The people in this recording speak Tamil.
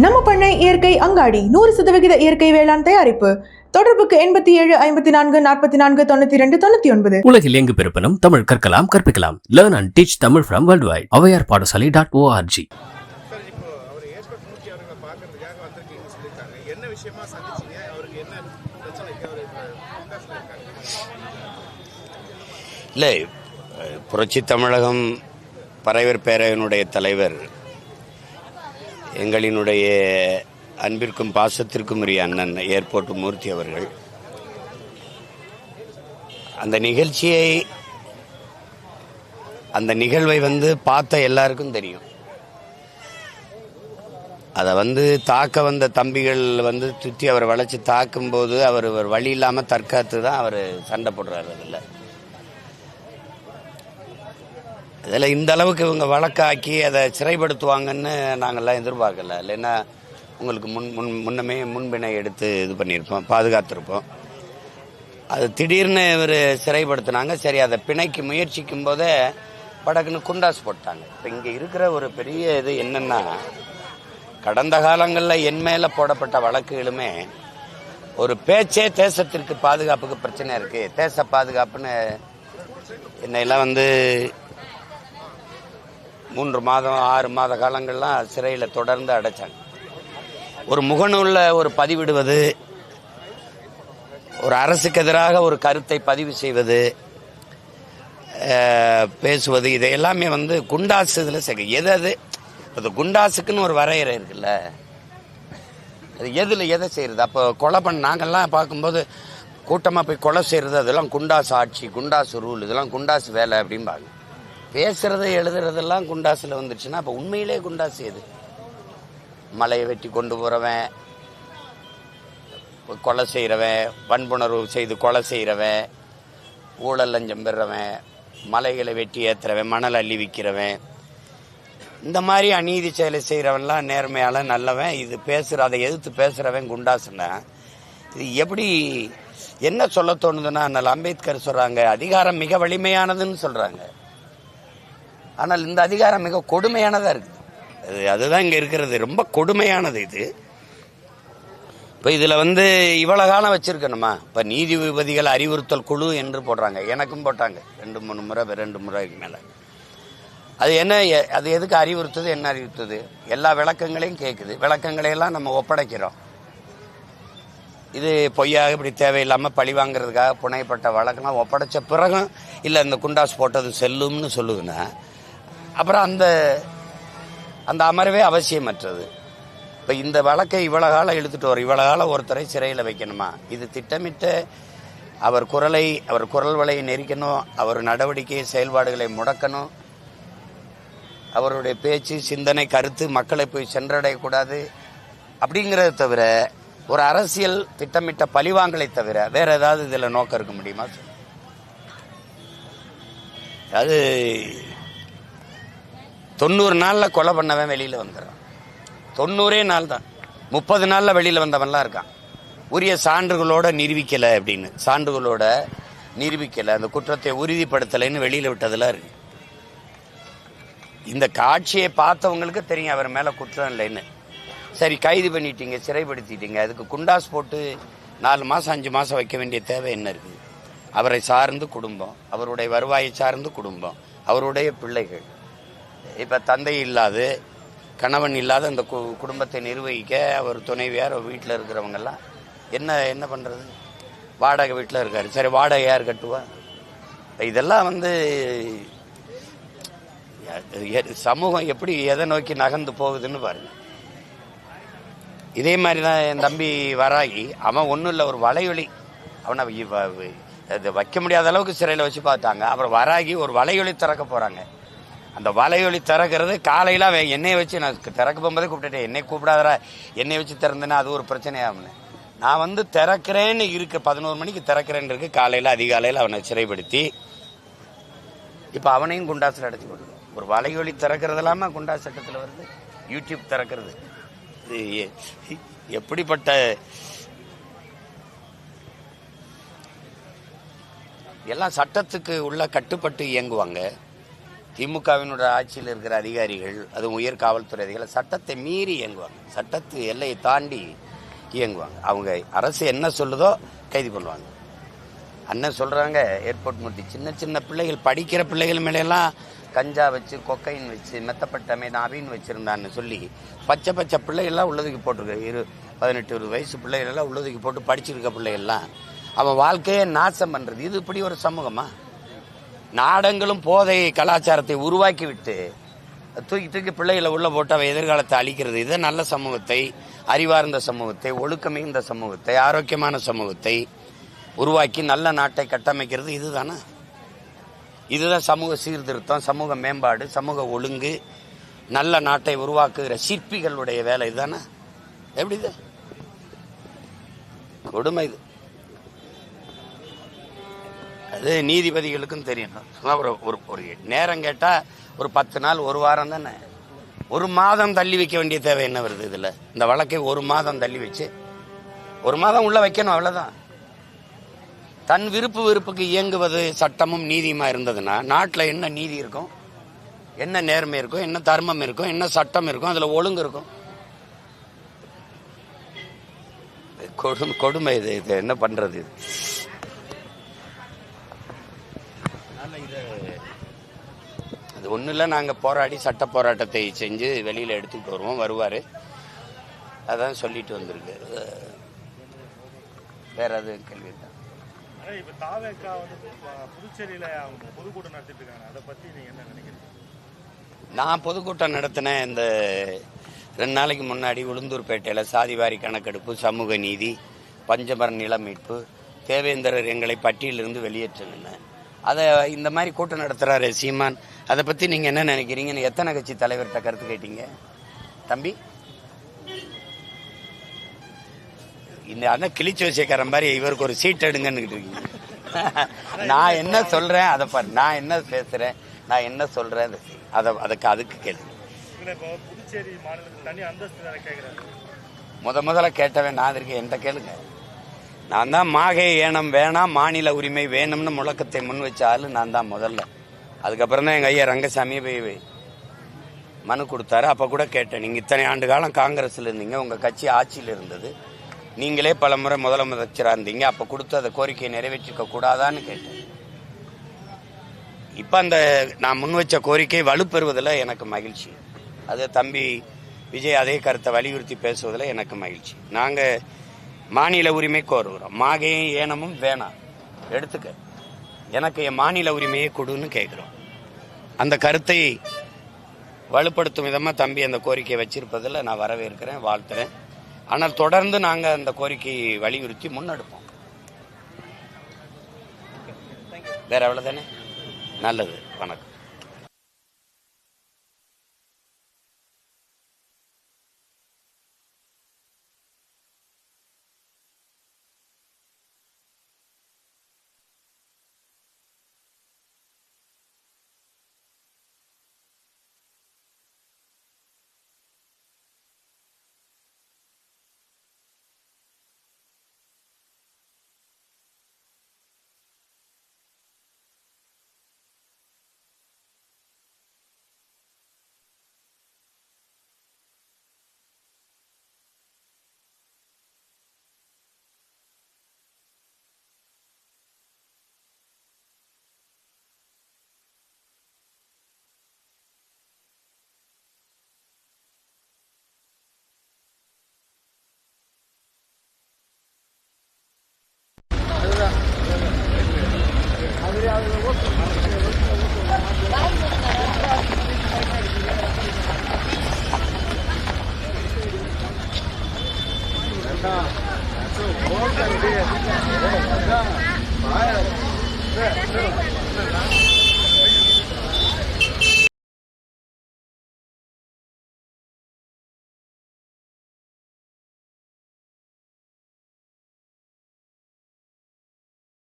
நம்ம பண்ணை இயற்கை அங்காடி நூறு சதவிகித இயற்கை வேளாண் தயாரிப்பு. தொடர்புக்கு எண்பத்தி ஏழு ஐம்பத்தி நான்கு நாற்பத்தி நான்கு தொண்ணூத்தி ரெண்டு தொண்ணூத்தி ஒன்பது. உலகில் எங்கு பிறப்பினும் தமிழ் கற்கலாம் கற்பிக்கலாம். Learn and teach Tamil from world wide Avvaiyar Padasalai dot O R G இல்லை புரட்சி தமிழகம் பறைவர் பேரவையினுடைய தலைவர் எங்களினுடைய அன்பிற்கும் பாசத்திற்கும் உரிய அண்ணன் ஏர்போர்ட் மூர்த்தி அவர்கள். அந்த நிகழ்ச்சியை அந்த நிகழ்வை வந்து பார்த்த எல்லாருக்கும் தெரியும். அதை வந்து தாக்க வந்த தம்பிகள் வந்து சுற்றி அவரை வளைச்சி தாக்கும்போது அவர் ஒரு வழி இல்லாமல் தற்காத்து தான் அவர் சண்டை போடுறாரு அதில். இதில் இந்த அளவுக்கு இவங்க வழக்காக்கி அதை சிறைப்படுத்துவாங்கன்னு நாங்கள்லாம் எதிர்பார்க்கல. இல்லைன்னா உங்களுக்கு முன் முன் முன்னமே முன்பினை எடுத்து இது பண்ணியிருப்போம் பாதுகாத்திருப்போம். அது திடீர்னு இவர் சிறைப்படுத்தினாங்க. சரி அதை பிணைக்கு முயற்சிக்கும் போதே படகுன்னு குண்டாஸ் போட்டாங்க. இப்போ இங்கே இருக்கிற ஒரு பெரிய இது என்னென்னா கடந்த காலங்களில் என் மேலே போடப்பட்ட வழக்குகளுமே ஒரு பேச்சே தேசத்திற்கு பாதுகாப்புக்கு பிரச்சனை இருக்குது தேச பாதுகாப்புன்னு என்னையெல்லாம் வந்து மூன்று மாதம் ஆறு மாத காலங்கள்லாம் சிறையில் தொடர்ந்து அடைச்சாங்க. ஒரு முகநூலில் ஒரு பதிவிடுவது ஒரு அரசுக்கு எதிராக ஒரு கருத்தை பதிவு செய்வது பேசுவது இது எல்லாமே வந்து குண்டாசு இதில் சேர்க்க எது அது? அது குண்டாசுக்குன்னு ஒரு வரையறை இருக்குல்ல. அது எதில் எதை செய்கிறது அப்போ கொலை பண்ண நாங்கள்லாம் பார்க்கும்போது கூட்டமாக போய் கொலை செய்கிறது அதெல்லாம் குண்டாசு ஆட்சி குண்டாசு ரூல் இதெல்லாம் குண்டாசு வேலை அப்படிம்பாங்க. பேசுறது எழுதுறதெல்லாம் குண்டாசில் வந்துருச்சுன்னா அப்போ உண்மையிலே குண்டாசி எது? மலையை வெட்டி கொண்டு போகிறவன் கொலை செய்கிறவன் வன்புணர்வு செய்து கொலை செய்கிறவன் ஊழல் லஞ்சம் பெறுறவன் மலைகளை வெட்டி ஏற்றுறவன் மணல் அள்ளி விற்கிறவன் இந்த மாதிரி அநீதி செயலை செய்கிறவன்லாம் நேர்மையால் நல்லவன். இது பேசுகிற அதை எதிர்த்து பேசுகிறவன் குண்டாசுன்னா இது எப்படி என்ன சொல்ல தோணுதுன்னா அண்ணல் அம்பேத்கர் சொல்கிறாங்க அதிகாரம் மிக வலிமையானதுன்னு சொல்கிறாங்க ஆனால் இந்த அதிகாரம் மிக கொடுமையானதாக இருக்குது. அது அதுதான் இங்கே இருக்கிறது. ரொம்ப கொடுமையானது இது. இப்போ இதில் வந்து இவ்வளோ காலம் வச்சுருக்கணுமா? இப்போ நீதிபதிகள் அறிவுறுத்தல் குழு என்று போடுறாங்க. எனக்கும் போட்டாங்க. ரெண்டு மூணு முறை ரெண்டு முறைக்கு மேலே. அது என்ன எ- அது எதுக்கு அறிவுறுத்துது? என்ன அறிவுறுத்துது? எல்லா விளக்கங்களையும் கேட்குது விளக்கங்களையெல்லாம் நம்ம ஒப்படைக்கிறோம். இது பொய்யாக இப்படி தேவையில்லாமல் பழி வாங்குறதுக்காக புனையப்பட்ட வழக்கெல்லாம் ஒப்படைச்ச பிறகும் இல்லை இந்த குண்டாஸ் போட்டது செல்லும்னு சொல்லுதுன்னா அப்புறம் அந்த அந்த அமர்வே அவசியமற்றது. இப்போ இந்த வழக்கை இவ்வளோ காலம் இழுத்துட்டு வரும் இவ்வளோ காலம் ஒருத்தரை சிறையில் வைக்கணுமா? இது திட்டமிட்ட அவர் குரலை அவர் குரல் வலையை நெரிக்கணும் அவர் நடவடிக்கை செயல்பாடுகளை முடக்கணும். அவருடைய பேச்சு சிந்தனை கருத்து மக்களை போய் சென்றடையக்கூடாது. அப்படிங்கிறத தவிர ஒரு அரசியல் திட்டமிட்ட பழிவாங்கலை தவிர வேற ஏதாவது இதில் நோக்கம் இருக்க முடியுமா? அது தொண்ணூறு நாளில் கொலை பண்ணவன் வெளியில் வந்துடுறான் தொண்ணூறே நாள் தான். முப்பது நாளில் வெளியில் வந்தவன்லாம் இருக்கான். உரிய சான்றுகளோட நிரூபிக்கலை அப்படின்னு. சான்றுகளோட நிரூபிக்கலை. அந்த குற்றத்தை உறுதிப்படுத்தலைன்னு வெளியில் விட்டதெல்லாம் இருக்கு. இந்த காட்சியை பார்த்தவங்களுக்கு தெரியும் அவர் மேலே குற்றம் இல்லைன்னு. சரி கைது பண்ணிட்டீங்க சிறைப்படுத்திட்டீங்க. அதுக்கு குண்டாஸ் போட்டு நாலு மாதம் அஞ்சு மாதம் வைக்க வேண்டிய தேவை என்ன இருக்குது அவரை சார்ந்து குடும்பம் அவருடைய வருவாயை சார்ந்து குடும்பம் அவருடைய பிள்ளைகள். இப்போ தந்தை இல்லாது கணவன் இல்லாத அந்த கு- குடும்பத்தை நிர்வகிக்க அவர் துணைவியார் வீட்டில் இருக்கிறவங்கெல்லாம் என்ன என்ன பண்ணுறது வாடகை வீட்டில் இருக்கார். சரி வாடகை யார் கட்டுவா? இதெல்லாம் வந்து சமூகம் எப்படி எதை நோக்கி நகர்ந்து போகுதுன்னு பாருங்க. இதே மாதிரி தான் என் தம்பி வராகி அவன் ஒன்றும் இல்லை ஒரு வலையொலி. அவனை அது வைக்க முடியாத அளவுக்கு சிறையில் வச்சு பார்த்தாங்க. அப்புறம் வராகி ஒரு வலையொலி திறக்க போகிறாங்க அந்த வலையொலி திறக்கிறது காலையில் அவன் என்னையை வச்சு நான் திறக்க போகும்போதே கூப்பிட்டுட்டேன் என்னை கூப்பிடாதரா என்னை வச்சு திறந்தேன்னா அது ஒரு பிரச்சனையாகும்னு. நான் வந்து திறக்கிறேன்னு இருக்கு பதினோரு மணிக்கு திறக்கிறேன்னு இருக்கு காலையில் அதிகாலையில் அவனை சிறைப்படுத்தி இப்போ அவனையும் குண்டாசில் அடைச்சி போடுது ஒரு வலையொலி திறக்கிறது இல்லாமல் குண்டா சட்டத்தில் வருது யூடியூப் திறக்கிறது. இது எப்படிப்பட்ட எல்லாம் சட்டத்துக்கு உள்ள கட்டுப்பட்டு இயங்குவாங்க? திமுகவினுடைய ஆட்சியில் இருக்கிற அதிகாரிகள் அது உயர் காவல்துறை அதிகாரிகள் சட்டத்தை மீறி இயங்குவாங்க. சட்டத்து எல்லையை தாண்டி இயங்குவாங்க. அவங்க அரசு என்ன சொல்லுதோ கைது பண்ணுவாங்க. அண்ணன் சொல்கிறாங்க ஏர்போர்ட் முட்டி சின்ன சின்ன பிள்ளைகள் படிக்கிற பிள்ளைகள் மேலெல்லாம் கஞ்சா வச்சு கொக்கைன் வச்சு மெத்தப்பட்டமை நவீன் வச்சுருந்தான்னு சொல்லி பச்சை பச்சை பிள்ளைகள்லாம் உள்ளதுக்கு போட்டிருக்கு. இரு பதினெட்டு இருபது வயசு பிள்ளைகளெல்லாம் உள்ளதுக்கு போட்டு படிச்சிருக்க பிள்ளைகள்லாம். அவன் வாழ்க்கையே நாசம் பண்ணுறது இது இப்படி ஒரு சமூகமாக நாடங்களும் போதை கலாச்சாரத்தை உருவாக்கிவிட்டு தூக்கி தூக்கி பிள்ளைகளை உள்ள போட்டு அவன் எதிர்காலத்தை அழிக்கிறது. இது நல்ல சமூகத்தை அறிவார்ந்த சமூகத்தை ஒழுக்கமிகுந்த சமூகத்தை ஆரோக்கியமான சமூகத்தை உருவாக்கி நல்ல நாட்டை கட்டமைக்கிறது. இதுதானே? இதுதான் சமூக சீர்திருத்தம் சமூக மேம்பாடு சமூக ஒழுங்கு நல்ல நாட்டை உருவாக்குகிற சிற்பிகளுடைய வேலை. இதுதானே? எப்படி இது? கொடுமை இது. அது நீதிபதிகளுக்கும் தெரியணும் சும்மா ஒரு ஒரு ஒரு நேரம் கேட்டா ஒரு பத்து நாள் ஒரு வாரம் தானே? ஒரு மாதம் தள்ளி வைக்க வேண்டிய தேவை என்ன வருது இதுல? இந்த வழக்கை ஒரு மாதம் தள்ளி வச்சு ஒரு மாதம் உள்ள வைக்கணும் அவ்வளவுதான். தன் விருப்பு விருப்புக்கு இயங்குவது சட்டமும் நீதியுமா இருந்ததுன்னா நாட்டில் என்ன நீதி இருக்கும்? என்ன நேர்மை இருக்கும்? என்ன தர்மம் இருக்கும்? என்ன சட்டம் இருக்கும்? அதுல ஒழுங்கு இருக்கும். கொடுமை கொடுமை இது இது என்ன பண்றது இது அதனால இது இல்லை நாங்கள் போராடி சட்ட போராட்டத்தை செஞ்சு வெளியில் எடுத்துக்கிட்டு வருவோம் வருவார். அதான் சொல்லிட்டு வந்திருக்கு. வேற எதுவும் கேள்வி இருக்கா? ஆனா இப்ப தாவேக்கா வந்து பு- புதுச்சேரியில அவங்க பொதுக்கூட்டம் நடத்திட்டு இருக்காங்க அதை பத்தி நீங்க என்ன நினைக்கிறீங்க? நான் பொதுக்கூட்டம் நடத்தினேன். இந்த ரெண்டு நாளைக்கு முன்னாடி உளுந்தூர்பேட்டையில் சாதிவாரி கணக்கெடுப்பு சமூக நீதி பஞ்சமர நில மீட்பு தேவேந்திரர் எங்களை பட்டியலிருந்து வெளியேற்றுங்க அதை இந்த மாதிரி கூட்டம் நடத்துறாரு சீமான். அதை பத்தி நீங்க என்ன நினைக்கிறீங்கன்னு எத்தனை கட்சி தலைவர்கிட்ட கருத்து கேட்டீங்க? தம்பி? இந்த அண்ணன் கிழிச்சு வச்சுக்கிற மாதிரி இவருக்கு ஒரு சீட் எடுங்கன்னு இருக்கீங்க. நான் என்ன சொல்றேன் அதை பாரு. நான் என்ன பேசுறேன் நான் என்ன சொல்றேன் அதை அதுக்கு அதுக்கு கேளு. இதுல இப்போ புதுச்சேரி மாநிலத்துக்கு தனி அந்தஸ்து வேற கேக்குறாரு? முத முதல்ல கேட்டவன் நான் இருக்கேன். என்கிட்ட கேளுங்க. நான் தான் மாகை ஏனம் வேணாம் மாநில உரிமை வேணும்னு முழக்கத்தை முன் வச்ச ஆளு நான் தான் முதல்ல. அதுக்கப்புறம் தான் எங்கள் ஐயா ரங்கசாமி போய் மனு கொடுத்தாரு. அப்போ கூட கேட்டேன் நீங்கள் இத்தனை ஆண்டு காலம் காங்கிரஸ்ல இருந்தீங்க உங்கள் கட்சி ஆட்சியில் இருந்தது. நீங்களே பல முறை முதலமைச்சராக இருந்தீங்க. அப்போ கொடுத்து அந்த கோரிக்கையை நிறைவேற்றிக்க கூடாதான்னு கேட்டேன். இப்போ அந்த நான் முன் வச்ச கோரிக்கை வலுப்பெறுவதில் எனக்கு மகிழ்ச்சி. அது தம்பி விஜய் அதே கருத்தை வலியுறுத்தி பேசுவதில் எனக்கு மகிழ்ச்சி. நாங்கள் மாநில உரிமை கோருகிறோம். மாகையும் ஏனமும் வேணாம் எடுத்துக்க. எனக்கு என் மாநில உரிமையை கொடுன்னு கேட்குறோம். அந்த கருத்தை வலுப்படுத்தும் விதமாக தம்பி அந்த கோரிக்கையை வச்சிருப்பதில் நான் வரவேற்கிறேன் வாழ்த்துறேன். ஆனால் தொடர்ந்து நாங்கள் அந்த கோரிக்கையை வலியுறுத்தி முன்னெடுப்போம். வேற அவ்வளவுதானே? நல்லது. வணக்கம். 这我感觉也是的对这个